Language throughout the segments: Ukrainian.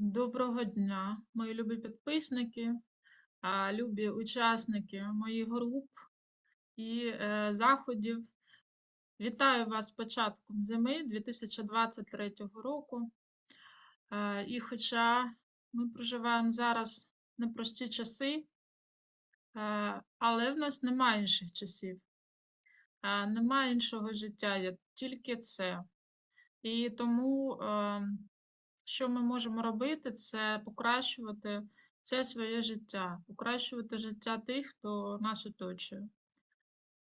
Доброго дня, мої любі підписники, любі учасники моїх груп і е, заходів. Вітаю вас з початком зими 2023 року. Е, і хоча ми проживаємо зараз непрості часи, е, але в нас немає інших часів, немає іншого життя, тільки це. І тому. Що ми можемо робити, це покращувати це своє життя, покращувати життя тих, хто нас оточує.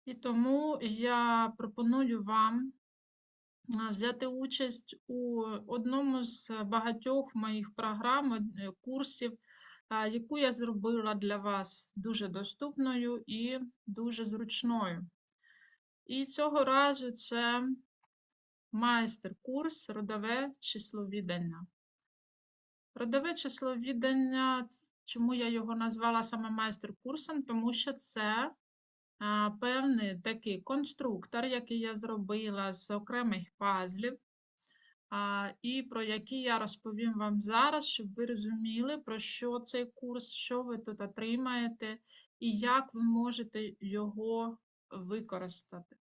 І тому я пропоную вам взяти участь у одному з багатьох моїх програм, е, курсів, яку я зробила для вас дуже доступною і дуже зручною. І цього разу це майстер-курс родове числовідання. Родове числовідання, чому я його назвала саме майстер-курсом, тому що це певний такий конструктор, який я зробила з окремих пазлів, і про який я розповім вам зараз, щоб ви розуміли, про що цей курс, що ви тут отримаєте, і як ви можете його використати.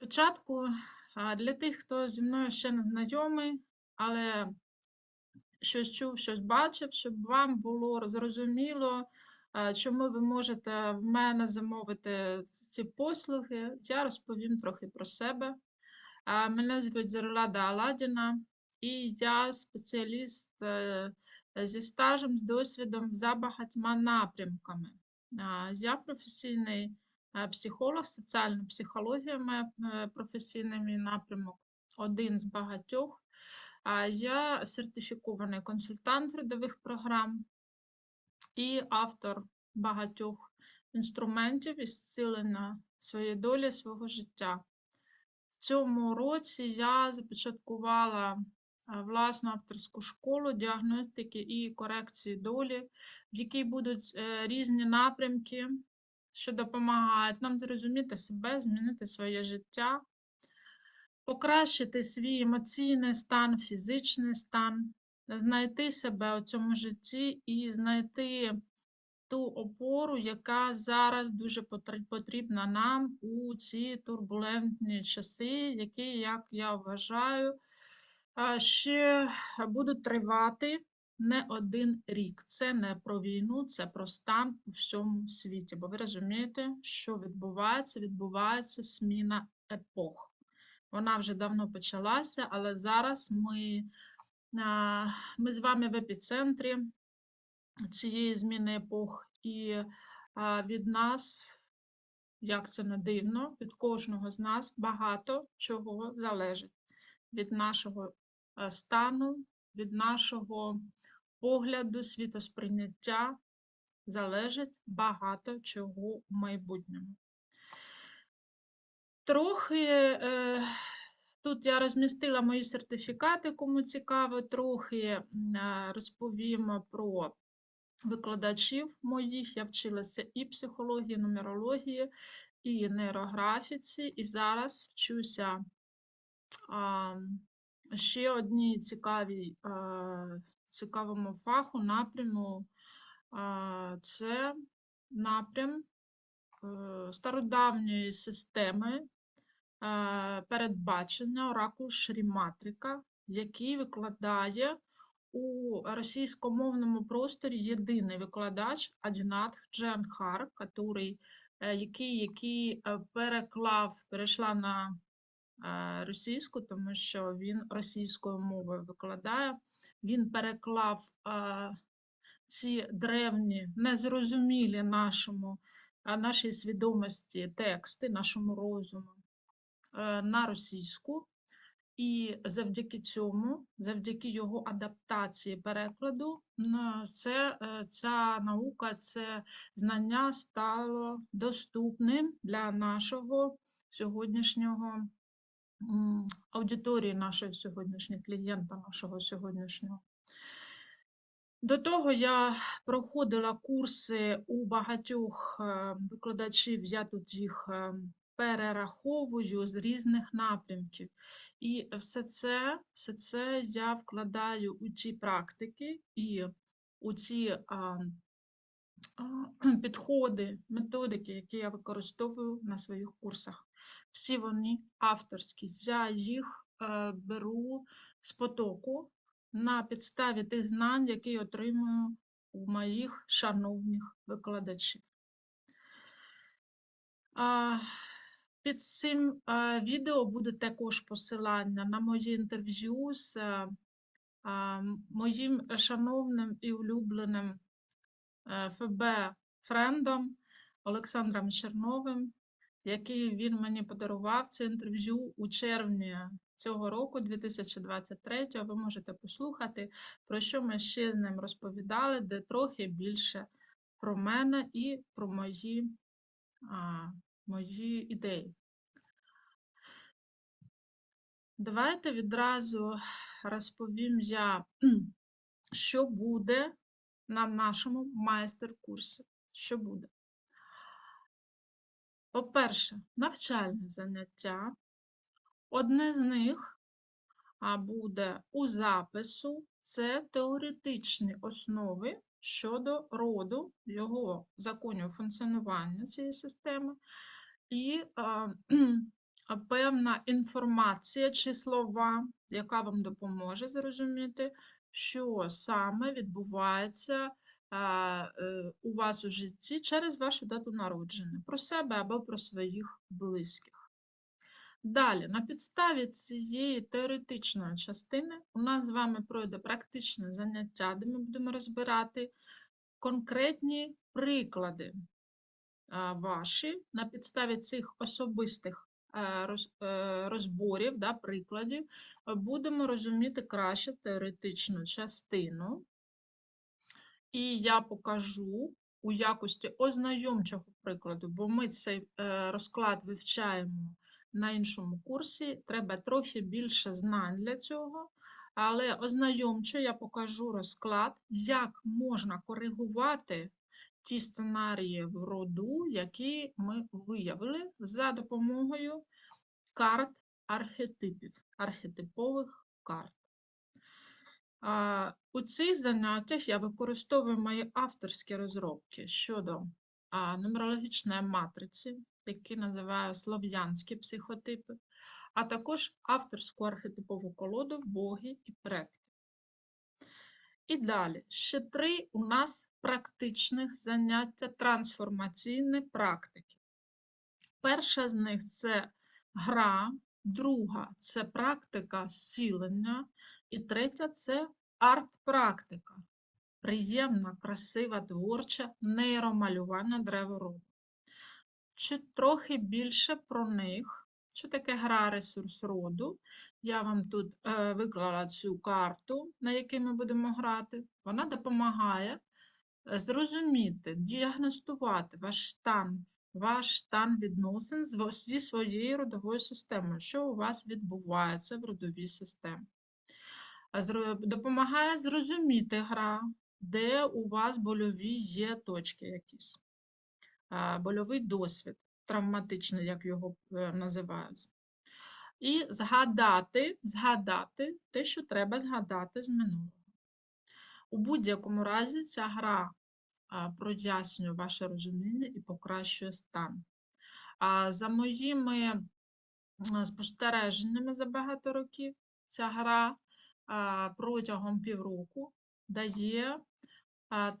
Спочатку, для тих, хто зі мною ще не знайомий, але щось чув, щось бачив, щоб вам було зрозуміло, чому ви можете в мене замовити ці послуги, я розповім трохи про себе. Мене звуть Зерлада Аладіна, і я спеціаліст е, зі стажем, з досвідом за багатьма напрямками. Я професійний психолог, соціальна психологія має е, професійний напрямок, один з багатьох. Я сертифікований консультант родових програм і автор багатьох інструментів із зцілення своєї долі, свого життя. В цьому році я започаткувала е, власну авторську школу діагностики і корекції долі, в якій будуть різні напрямки що допомагають нам зрозуміти себе, змінити своє життя, покращити свій емоційний стан, фізичний стан, знайти себе у цьому житті і знайти ту опору, яка зараз дуже потрібна нам у ці турбулентні часи, які, як я вважаю, ще будуть тривати не один рік. Це не про війну, це про стан у всьому світі. Бо ви розумієте, що відбувається? Відбувається зміна епох. Вона вже давно почалася, але зараз ми, ми з вами в епіцентрі цієї зміни епох, і від нас. Як це не дивно, від кожного з нас багато чого залежить від нашого стану, від нашого погляду, світосприйняття залежить багато чого в майбутньому. Трохи е, тут я розмістила мої сертифікати, кому цікаво, трохи е, розповім про викладачів моїх. Я вчилася і психології, і нумерології, і нейрографіці, і зараз вчуся ще одній цікавій цікавому фаху, напряму це напрям е, стародавньої системи передбачення оракул Шріматрика, який викладає у російськомовному просторі єдиний викладач Адінат Джанхар, е, який який е, переклав, перейшла на російську, тому що він російською мовою викладає він переклав ці древні, незрозумілі нашому, нашій свідомості тексти, нашому розуму е, на російську. І завдяки цьому, завдяки його адаптації перекладу, це, е, ця наука, це знання стало доступним для нашого сьогоднішнього аудиторії нашої сьогоднішньої, клієнта нашого сьогоднішнього. До того я проходила курси у багатьох е, викладачів, я тут їх е, перераховую з різних напрямків. І все це, все це я вкладаю у ці практики і у ці підходи, методики, які я використовую на своїх курсах. Всі вони авторські. Я їх е, беру з потоку на підставі тих знань, які отримую у моїх шановних викладачів. Під цим е, відео буде також посилання на моє інтерв'ю з е, моїм шановним і улюбленим е, ФБ-френдом Олександром Черновим, який він мені подарував це інтерв'ю у червні цього року, 2023. Ви можете послухати, про що ми ще з ним розповідали, де трохи більше про мене і про мої, а, мої ідеї. Давайте відразу розповім я, що буде на нашому майстер-курсі. Що буде? По-перше, навчальне заняття. Одне з них буде у запису. Це теоретичні основи щодо роду, його законів функціонування цієї системи, і а, певна інформація чи слова, яка вам допоможе зрозуміти, що саме відбувається е, у вас у житті через вашу дату народження, про себе або про своїх близьких. Далі, на підставі цієї теоретичної частини у нас з вами пройде практичне заняття, де ми будемо розбирати конкретні приклади ваші на підставі цих особистих е, е, розборів, да, прикладів, е, будемо розуміти краще теоретичну частину. І я покажу у якості ознайомчого прикладу, бо ми цей е, розклад вивчаємо на іншому курсі. Треба трохи більше знань для цього. Але ознайомчо я покажу розклад, як можна коригувати ті сценарії в роду, які ми виявили за допомогою карт архетипів, архетипових карт. У цих заняттях я використовую мої авторські розробки щодо нумерологічної матриці, які називаю слов'янські психотипи, а також авторську архетипову колоду боги і предки. І далі ще три у нас практичних заняття трансформаційної практики. Перша з них це гра, друга це практика зцілення, і третя це арт-практика. Приємна, красива, творча нейромалювання древороду. Чи трохи більше про них, що таке гра ресурс роду. Я вам тут е, виклала цю карту, на якій ми будемо грати. Вона допомагає е, зрозуміти, діагностувати ваш стан, ваш стан відносин зі своєю родовою системою, що у вас відбувається в родовій системі. Допомагає зрозуміти гра, де у вас больові є точки якісь. Больовий досвід, травматичний, як його е, називають. І згадати, згадати те, що треба згадати з минулого. У будь-якому разі ця гра прояснює ваше розуміння і покращує стан. За моїми спостереженнями за багато років, ця гра протягом півроку дає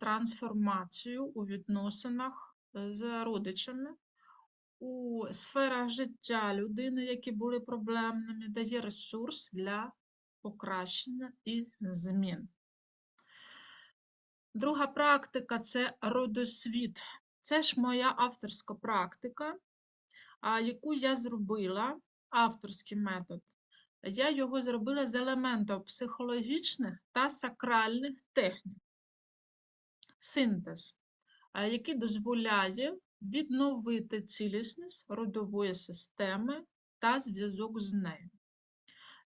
трансформацію у відносинах з родичами, у сферах життя людини, які були проблемними, дає ресурс для покращення і змін. Друга практика це родосвіт. Це ж моя авторська практика, яку я зробила, авторський метод. Я його зробила з елементів психологічних та сакральних технік. Синтез, який дозволяє відновити цілісність родової системи та зв'язок з нею,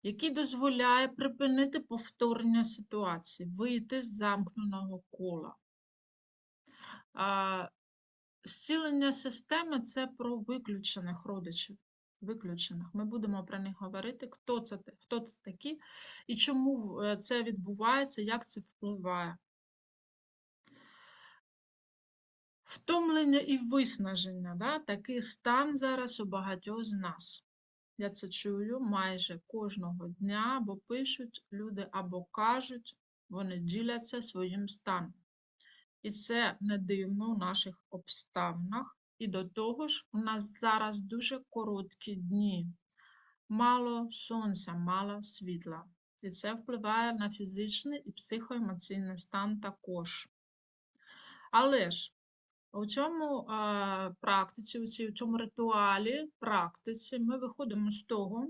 який дозволяє припинити повторення ситуації, вийти з замкненого кола. Зцілення системи це про виключених родичів. Виключених. Ми будемо про них говорити, хто це, хто це такі і чому е, це відбувається, як це впливає. Втомлення і виснаження, да? такий стан зараз у багатьох з нас. Я це чую майже кожного дня, бо пишуть люди або кажуть, вони діляться своїм станом. І це не дивно у наших обставинах. І до того ж, у нас зараз дуже короткі дні, мало сонця, мало світла. І це впливає на фізичний і психоемоційний стан також. Але ж у цьому а, практиці, у цьому ритуалі, практиці, ми виходимо з того,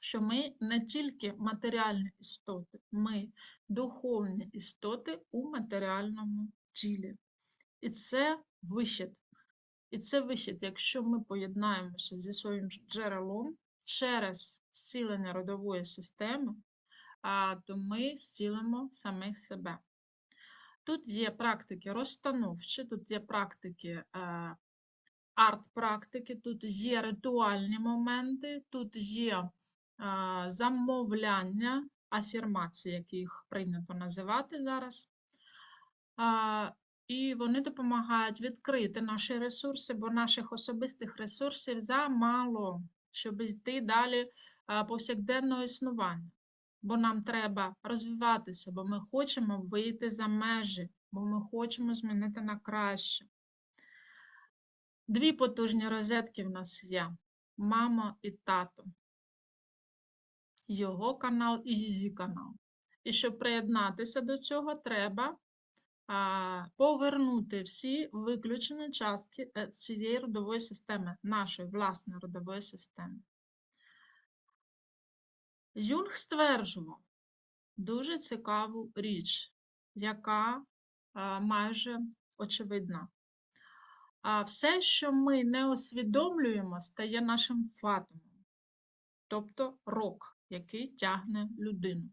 що ми не тільки матеріальні істоти, ми духовні істоти у матеріальному тілі. І це вихід. І це вихід, якщо ми поєднаємося зі своїм джерелом через зцілення родової системи, то ми зцілимо самих себе. Тут є практики розстановчі, тут є практики е, арт-практики, тут є ритуальні моменти, тут є е, замовляння, афірмації, які їх прийнято називати зараз. А, І вони допомагають відкрити наші ресурси, бо наших особистих ресурсів замало, щоб йти далі повсякденного існування. Бо нам треба розвиватися, бо ми хочемо вийти за межі, бо ми хочемо змінити на краще. Дві потужні розетки в нас є: мама і тато. Його канал і її канал. І щоб приєднатися до цього, треба а, повернути всі виключені частки е, цієї родової системи, нашої власної родової системи. Юнг стверджував дуже цікаву річ, яка майже очевидна. Все, що ми не усвідомлюємо, стає нашим фатумом, тобто рок, який тягне людину.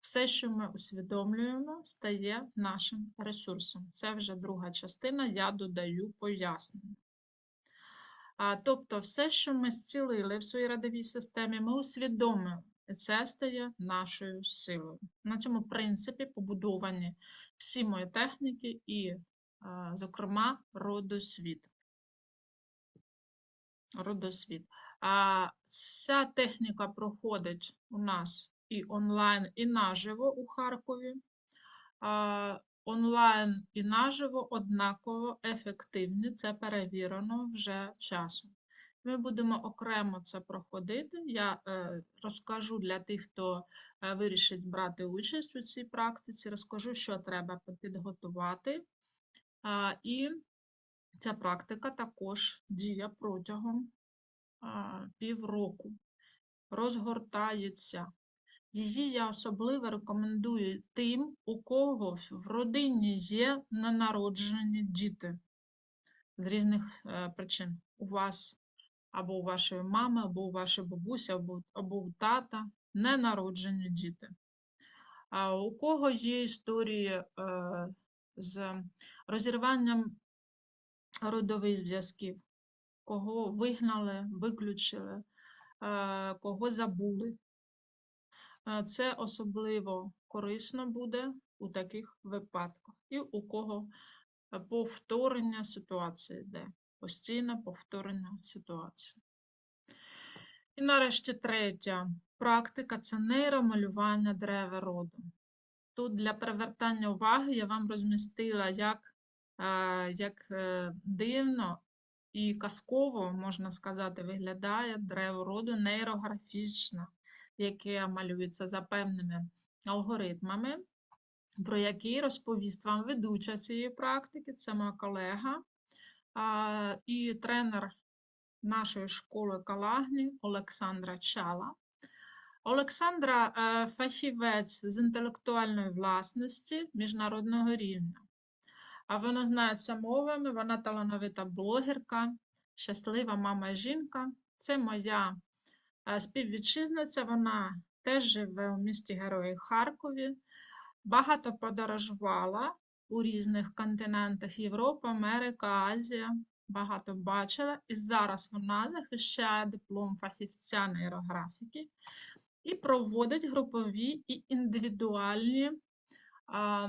Все, що ми усвідомлюємо, стає нашим ресурсом. Це вже друга частина, я додаю пояснення. Тобто, все, що ми зцілили в своїй родовій системі, ми усвідомили, і це стає нашою силою. На цьому принципі побудовані всі мої техніки і, зокрема, родосвіт. Родосвіт. А, ця техніка проходить у нас і онлайн, і наживо у Харкові. А, онлайн і наживо однаково ефективні, це перевірено вже часом. Ми будемо окремо це проходити. Я е, розкажу для тих, хто е, вирішить брати участь у цій практиці, розкажу, що треба підготувати. І ця практика також діє протягом півроку, розгортається. Її я особливо рекомендую тим, у кого в- родині є ненароджені діти з різних е, причин. У вас або у вашої мами, або у вашої бабусі, або, або у тата ненароджені діти. А у кого є історії е, з розірванням родових зв'язків, кого вигнали, виключили, е, кого забули. Це особливо корисно буде у таких випадках. І у кого е, повторення ситуації йде, постійне повторення ситуації. І нарешті третя практика це нейромалювання дерева роду. Тут для привертання уваги я вам розмістила, як, е, як е, дивно і казково, можна сказати, виглядає древо роду нейрографічно, яке малюється за певними алгоритмами, про які розповість вам ведуча цієї практики, це моя колега і тренер нашої школи Калагні Олександра Чала. Олександра е, фахівець з інтелектуальної власності міжнародного рівня. А вона знається мовами, вона талановита блогерка, щаслива мама жінка. Це моя співвітчизниця, вона теж живе у місті Герої Харкові, багато подорожувала у різних континентах Європа, Америка, Азія. Багато бачила. І зараз вона захищає диплом фахівця нейрографіки і проводить групові і індивідуальні а,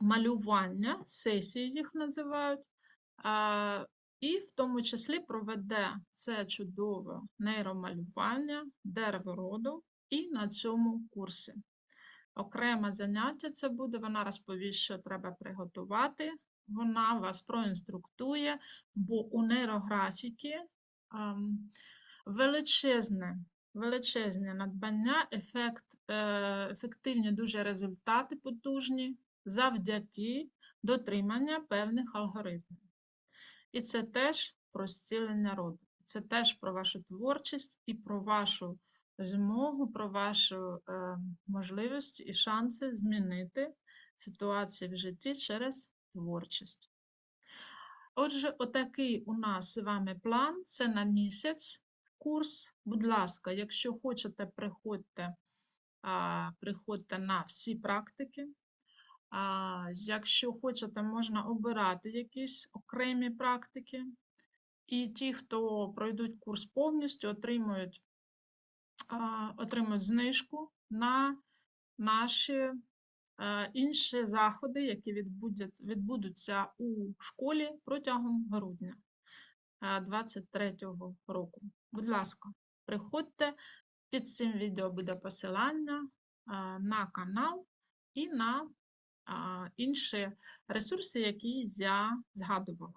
малювання, сесії їх називають. І в тому числі проведе це чудове нейромалювання, дерево роду і на цьому курсі. Окреме заняття це буде, вона розповість, що треба приготувати, вона вас проінструктує, бо у нейрографіки ам, величезне, величезне надбання, ефект, е, ефективні дуже результати потужні завдяки дотримання певних алгоритмів. І це теж про зцілення роду. Це теж про вашу творчість і про вашу змогу, про вашу е, можливість і шанси змінити ситуацію в житті через творчість. Отже, отакий у нас з вами план. Це на місяць курс. Будь ласка, якщо хочете, приходьте, приходьте на всі практики. Якщо хочете, можна обирати якісь окремі практики. І ті, хто пройдуть курс повністю, отримують, отримують знижку на наші а, інші заходи, які відбудуться у школі протягом грудня 2023 року. Будь ласка, приходьте. Під цим відео буде посилання а, на канал і на інші ресурси, які я згадувала.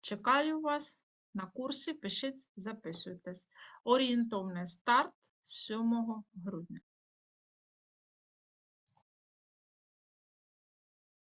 Чекаю вас на курсі, пишіть, записуйтесь. Орієнтовний старт 7 грудня.